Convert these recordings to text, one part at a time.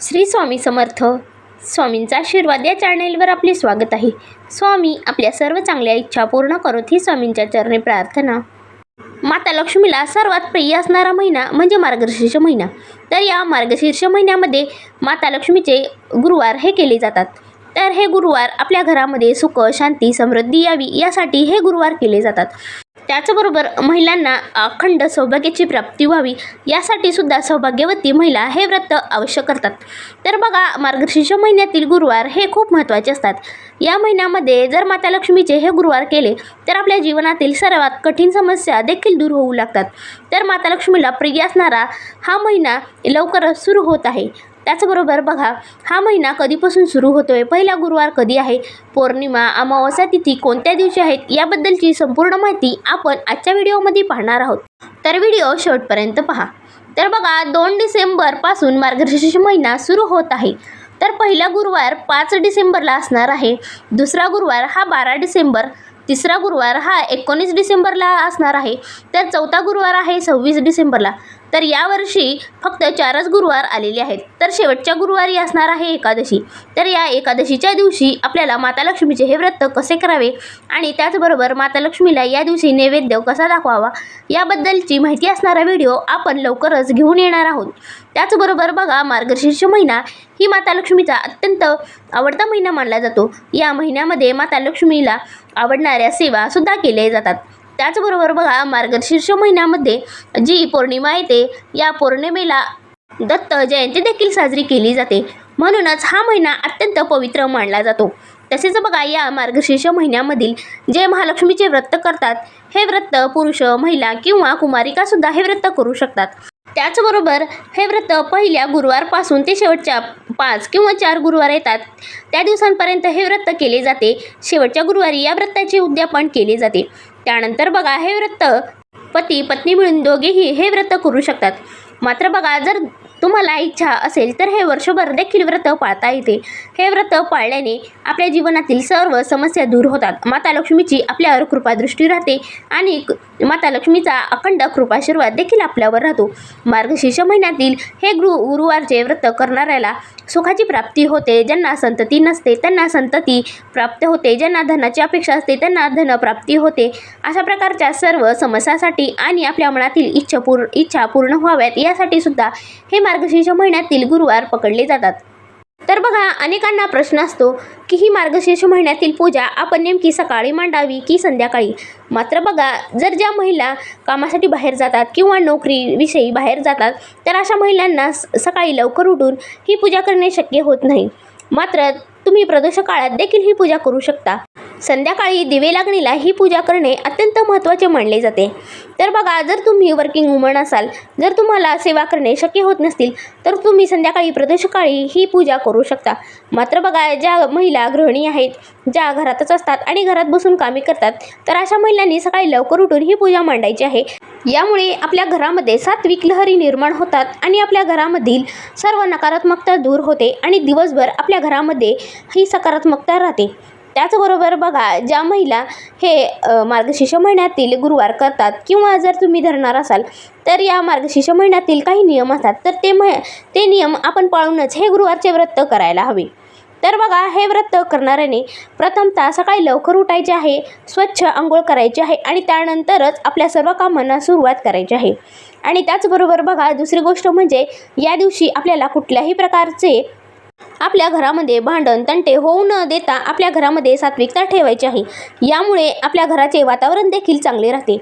श्री स्वामी समर्थ. स्वामींचा आशीर्वाद या चॅनेलवर आपले स्वागत आहे. स्वामी आपल्या सर्व चांगल्या इच्छा पूर्ण करोत ही स्वामींच्या चरणी प्रार्थना. माता लक्ष्मीला सर्वात प्रिय असणारा महिना म्हणजे मार्गशीर्ष महिना. तर या मार्गशीर्ष महिन्यामध्ये माता लक्ष्मीचे गुरुवार हे केले जातात. तर हे गुरुवार आपल्या घरामध्ये सुख शांती समृद्धी यावी यासाठी हे गुरुवार केले जातात. त्याचबरोबर महिलांना अखंड सौभाग्याची प्राप्ती व्हावी यासाठी सुद्धा सौभाग्यवती महिला हे व्रत अवश्य करतात. तर बघा मार्गशीर्ष महिन्यातील गुरुवार हे खूप महत्त्वाचे असतात. या महिन्यामध्ये जर माता लक्ष्मीचे हे गुरुवार केले तर आपल्या जीवनातील सर्वात कठीण समस्या देखील दूर होऊ लागतात. तर माता लक्ष्मीला प्रिय असणारा हा महिना लवकरच सुरू होत आहे. त्याचबरोबर बघा हा महिना कधीपासून सुरू होतोय? पहिला गुरुवार कधी आहे? पौर्णिमा अमावस्या तिथी कोणत्या दिवशी आहेत? याबद्दलची संपूर्ण माहिती आपण आजच्या व्हिडिओमध्ये पाहणार आहोत. तर व्हिडिओ शेवटपर्यंत पहा. तर बघा दोन डिसेंबरपासून मार्गशीर्ष महिना सुरू होत आहे. तर पहिला गुरुवार पाच डिसेंबरला असणार आहे. दुसरा गुरुवार हा बारा डिसेंबर. तिसरा गुरुवार हा एकोणीस डिसेंबरला असणार आहे. तर चौथा गुरुवार आहे सव्वीस डिसेंबरला. तर यावर्षी फक्त चारच गुरुवार आलेले आहेत. तर शेवटच्या गुरुवारी असणार आहे एकादशी. तर या एकादशीच्या दिवशी आपल्याला माता लक्ष्मीचे हे व्रत कसे करावे आणि त्याचबरोबर माता लक्ष्मीला या दिवशी नैवेद्य कसा दाखवावा याबद्दलची माहिती असणारा व्हिडिओ आपण लवकरच घेऊन येणार आहोत. त्याचबरोबर बघा मार्गशीर्ष महिना ही माता लक्ष्मीचा अत्यंत आवडता महिना मानला जातो. या महिन्यामध्ये माता लक्ष्मीला आवडणाऱ्या सेवासुद्धा केल्या जातात. त्याचबरोबर बघा मार्गशीर्ष महिन्यामध्ये जी पौर्णिमा येते या पौर्णिमेला दत्त जयंती देखील साजरी केली जाते. म्हणूनच हा महिना अत्यंत पवित्र मानला जातो. तसेच बघा या मार्गशीर्ष महिन्यामधील जे महालक्ष्मीचे व्रत करतात हे व्रत पुरुष महिला किंवा कुमारिकासुद्धा हे व्रत करू शकतात. त्याचबरोबर हे व्रत पहिल्या गुरुवारपासून ते शेवटच्या पाच किंवा चार गुरुवार येतात. त्या दिवसांपर्यंत हे व्रत केले जाते. शेवटच्या गुरुवारी या व्रताचे उद्यापन केले जाते. त्यानंतर बघा हे व्रत पती पत्नी मिळून दोघेही हे व्रत करू शकतात. मात्र बघा जर तुम्हाला इच्छा असेल तर हे वर्षभर देखील व्रत पाळता येते. हे व्रत पाळल्याने आपल्या जीवनातील सर्व समस्या दूर होतात. माता लक्ष्मीची आपल्यावर कृपादृष्टी राहते आणि माता लक्ष्मीचा अखंड कृपाशीर्वाद देखील आपल्यावर राहतो. मार्गशीर्ष महिन्यातील हे गुरु गुरुवारचे व्रत करणाऱ्याला सुखाची प्राप्ती होते. ज्यांना संतती नसते त्यांना संतती प्राप्त होते. ज्यांना धनाची अपेक्षा असते त्यांना धनप्राप्ती होते. अशा प्रकारच्या सर्व समस्यासाठी आणि आपल्या मनातील इच्छा पूर्ण इच्छा पूर्ण व्हाव्यात यासाठी सुद्धा हे मार्गशीर्ष महिन्यातील गुरुवार पकडले जातात. तर बघा अनेकांना प्रश्न असतो की ही मार्गशीर्ष महिन्यातील पूजा आपण नेमकी सकाळी मांडावी की संध्याकाळी? मात्र बघा जर ज्या महिला कामासाठी बाहेर जातात किंवा नोकरीविषयी बाहेर जातात तर अशा महिलांना स- सकाळी लवकर उठून ही पूजा करणे शक्य होत नाही. मात्र तुम्ही प्रदोष काळात देखील ही पूजा करू शकता. संध्याकाळी दिवे लागणीला ही पूजा करणे अत्यंत महत्त्वाचे मानले जाते. तर बघा जर तुम्ही वर्किंग वुमन असाल जर तुम्हाला सेवा करणे शक्य होत नसतील तर तुम्ही संध्याकाळी प्रदोषकाळी ही पूजा करू शकता. मात्र बघा ज्या महिला गृहिणी आहेत ज्या घरातच असतात आणि घरात बसून कामे करतात तर अशा महिलांनी सकाळी लवकर उठून ही पूजा मांडायची आहे. यामुळे आपल्या घरामध्ये सात्विक लहरी निर्माण होतात आणि आपल्या घरामधील सर्व नकारात्मकता दूर होते आणि दिवसभर आपल्या घरामध्ये ही सकारात्मकता राहते. त्याचबरोबर बघा ज्या महिला हे मार्गशीर्ष महिन्यातील गुरुवार करतात किंवा जर तुम्ही धरणार असाल तर या मार्गशीर्ष महिन्यातील काही नियम असतात तर ते मह ते नियम आपण पाळूनच हे गुरुवारचे व्रत करायला हवे. तर बघा हे व्रत करणाऱ्याने प्रथमतः सकाळी लवकर उठायचे आहे स्वच्छ आंघोळ करायची आहे आणि त्यानंतरच आपल्या सर्व कामांना सुरुवात करायची आहे. आणि त्याचबरोबर बघा दुसरी गोष्ट म्हणजे या दिवशी आपल्याला कुठल्याही प्रकारचे आपल्या घरामध्ये भांडण तंटे होऊ न देता आपल्या घरामध्ये सात्विकता ठेवायची आहे. यामुळे आपल्या घराचे वातावरण देखील चांगले राहते.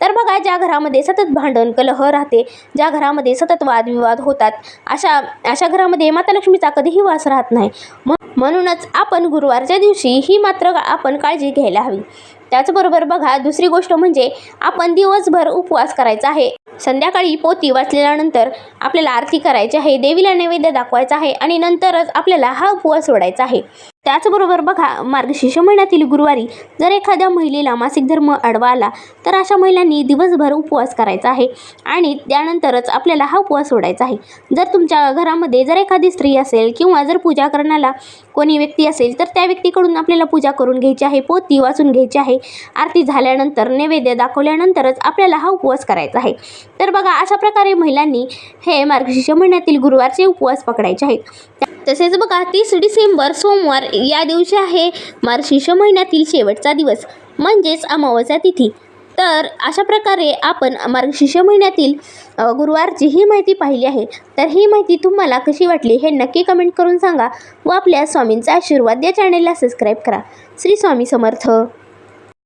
तर बघा ज्या घरामध्ये सतत भांडण कलह राहते ज्या घरामध्ये सतत वादविवाद होतात अशा अशा घरामध्ये माता लक्ष्मीचा कधीही वास राहत नाही. म्हणूनच आपण गुरुवारच्या दिवशी ही मात्र आपण काळजी घ्यायला हवी. त्याचबरोबर बघा दुसरी गोष्ट म्हणजे आपण दिवसभर उपवास करायचा आहे. संध्याकाळी पोती वाचल्यानंतर आपल्याला आरती करायची आहे देवीला नैवेद्य दाखवायचा आहे आणि नंतरच आपल्याला हा उपवास सोडायचा आहे. त्याचबरोबर बघा मार्गशीर्ष महिन्यातील गुरुवारी जर एखाद्या महिलेला मासिक धर्म आडवा आला तर अशा महिलांनी दिवसभर उपवास करायचा आहे आणि त्यानंतरच आपल्याला हा उपवास सोडायचा आहे. जर तुमच्या घरामध्ये जर एखादी स्त्री असेल किंवा जर पूजा करण्याला कोणी व्यक्ती असेल तर त्या व्यक्तीकडून आपल्याला पूजा करून घ्यायची आहे पोती वाचून घ्यायची आहे. आरती झाल्यानंतर नैवेद्य दाखवल्यानंतरच आपल्याला हा उपवास करायचा आहे. तर बघा अशा प्रकारे महिलांनी हे मार्गशीर्ष महिन्यातील गुरुवारचे उपवास पकडायचे आहेत. तसेच बघा तीस डिसेंबर सोमवार या दिवशी आहे मार्शिष महिन्यातील शेवटचा दिवस म्हणजेच अमावस्या तिथी. तर अशा प्रकारे आपण मार्गशीर्ष महिन्यातील गुरुवारची ही माहिती पाहिली आहे. तर ही माहिती तुम्हाला कशी वाटली हे नक्की कमेंट करून सांगा व आपल्या स्वामींचा आशीर्वाद या चॅनेलला सबस्क्राईब करा. श्री स्वामी समर्थ.